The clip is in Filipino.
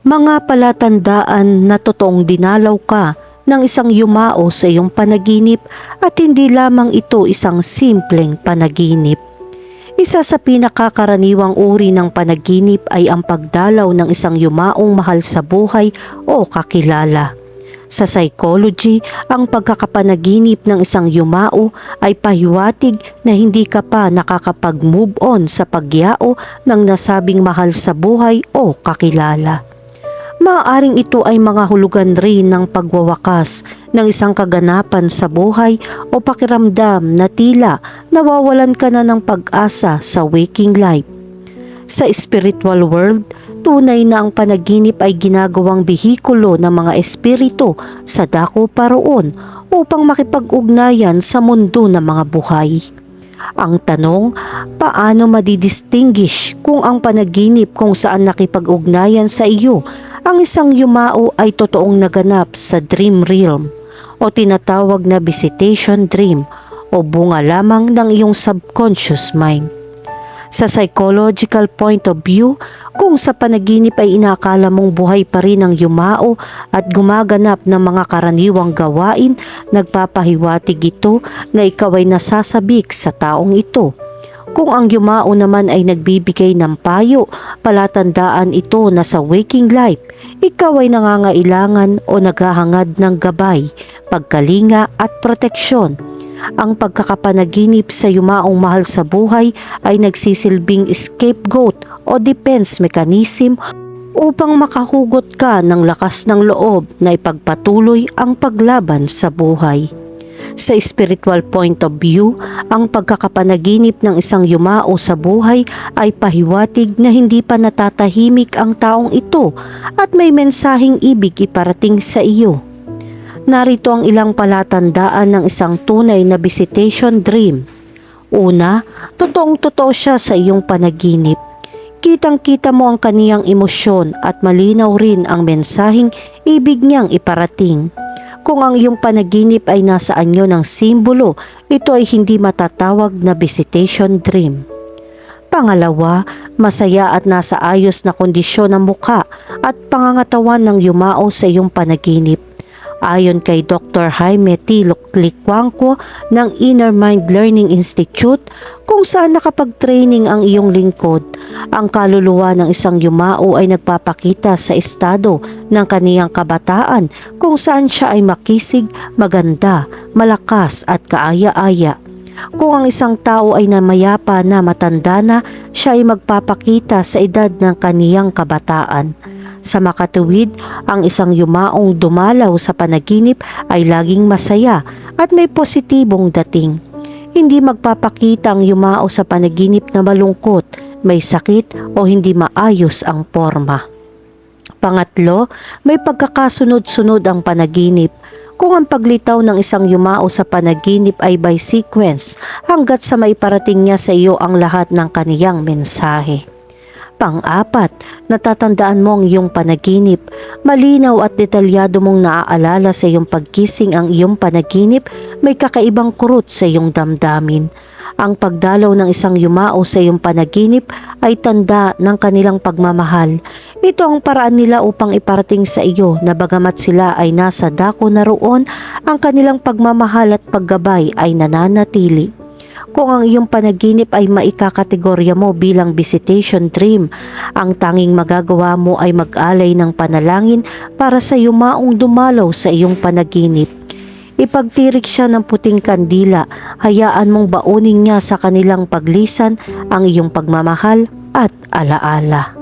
Mga palatandaan na totoong dinalaw ka ng isang yumao sa iyong panaginip at hindi lamang ito isang simpleng panaginip. Isa sa pinakakaraniwang uri ng panaginip ay ang pagdalaw ng isang yumaong mahal sa buhay o kakilala. Sa psychology, ang pagkakapanaginip ng isang yumao ay pahiwatig na hindi ka pa nakakapag-move on sa pagyao ng nasabing mahal sa buhay o kakilala. Maaaring ito ay mga hulugan rin ng pagwawakas ng isang kaganapan sa buhay o pakiramdam na tila nawawalan ka na ng pag-asa sa waking life. Sa spiritual world, tunay na ang panaginip ay ginagawang bihikulo ng mga espiritu sa dako paroon upang makipag-ugnayan sa mundo ng mga buhay. Ang tanong, paano madidistinguish kung ang panaginip kung saan nakipag-ugnayan sa iyo ang isang yumao ay totoong naganap sa dream realm o tinatawag na visitation dream o bunga lamang ng iyong subconscious mind. Sa psychological point of view, kung sa panaginip ay inakala mong buhay pa rin ang yumao at gumaganap ng mga karaniwang gawain, nagpapahiwatig ito na ikaw ay nasasabik sa taong ito. Kung ang yumao naman ay nagbibigay ng payo, palatandaan ito na sa waking life, ikaw ay nangangailangan o naghahangad ng gabay, pagkalinga at proteksyon. Ang pagkakapanaginip sa yumaong mahal sa buhay ay nagsisilbing scapegoat o defense mechanism upang makahugot ka ng lakas ng loob na ipagpatuloy ang paglaban sa buhay. Sa spiritual point of view, ang pagkakapanaginip ng isang yumao sa buhay ay pahiwatig na hindi pa natatahimik ang taong ito at may mensaheng ibig iparating sa iyo. Narito ang ilang palatandaan ng isang tunay na visitation dream. Una, totoong totoo siya sa iyong panaginip. Kitang-kita mo ang kaniyang emosyon at malinaw rin ang mensaheng ibig niyang iparating. Kung ang iyong panaginip ay nasa anyo ng simbolo, ito ay hindi matatawag na visitation dream. Pangalawa, masaya at nasa ayos na kondisyon ng mukha at pangangatawan ng yumao sa iyong panaginip. Ayon kay Dr. Jaime T. Likwangko ng Inner Mind Learning Institute, kung saan nakapag-training ang iyong lingkod, ang kaluluwa ng isang yumao ay nagpapakita sa estado ng kaniyang kabataan kung saan siya ay makisig, maganda, malakas at kaaya-aya. Kung ang isang tao ay namayapa na matanda na, siya ay magpapakita sa edad ng kaniyang kabataan. Sa makatuwid, ang isang yumaong dumalaw sa panaginip ay laging masaya at may positibong dating. Hindi magpapakita ang yumao sa panaginip na malungkot, may sakit o hindi maayos ang forma. Pangatlo, may pagkakasunod-sunod ang panaginip. Kung ang paglitaw ng isang yumao sa panaginip ay by sequence hanggat sa may parating niya sa iyo ang lahat ng kaniyang mensahe. Pang-apat, natatandaan mo ang iyong panaginip. Malinaw at detalyado mong naaalala sa iyong pagkising ang iyong panaginip, may kakaibang kurot sa iyong damdamin. Ang pagdalaw ng isang yumao sa iyong panaginip ay tanda ng kanilang pagmamahal. Ito ang paraan nila upang iparating sa iyo na bagamat sila ay nasa dako na roon, ang kanilang pagmamahal at paggabay ay nananatili. Kung ang iyong panaginip ay maikakategorya mo bilang visitation dream, ang tanging magagawa mo ay mag-alay ng panalangin para sa yumaong dumalaw sa iyong panaginip. Ipagtirik siya ng puting kandila, hayaan mong baunin niya sa kanilang paglisan ang iyong pagmamahal at alaala.